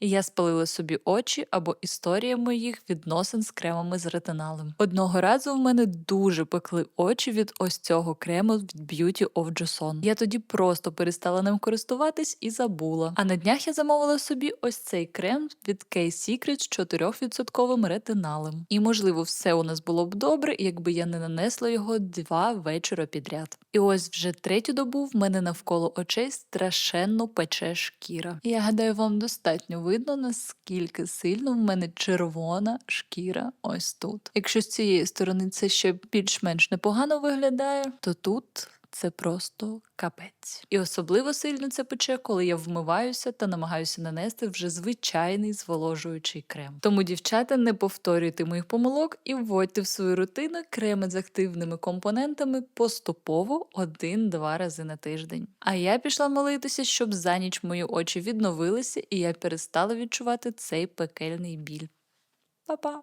Я спалила собі очі або історія моїх відносин з кремами з ретиналем. Одного разу в мене дуже пекли очі від ось цього крему від Beauty of Joseon. Я тоді просто перестала ним користуватись і забула. А на днях я замовила собі ось цей крем від K-Secret з 4% ретиналем. І можливо, все у нас було б добре, якби я не нанесла його два вечора підряд. І ось вже третю добу в мене навколо очей страшенно пече шкіра. Я гадаю, вам достатньо видно, наскільки сильно в мене червона шкіра ось тут. Якщо з цієї сторони це ще більш-менш непогано виглядає, то тут. Це просто капець. І особливо сильно це пече, коли я вмиваюся та намагаюся нанести вже звичайний зволожуючий крем. Тому, дівчата, не повторюйте моїх помилок і вводьте в свою рутину креми з активними компонентами поступово один-два рази на тиждень. А я пішла молитися, щоб за ніч мої очі відновилися і я перестала відчувати цей пекельний біль. Па-па!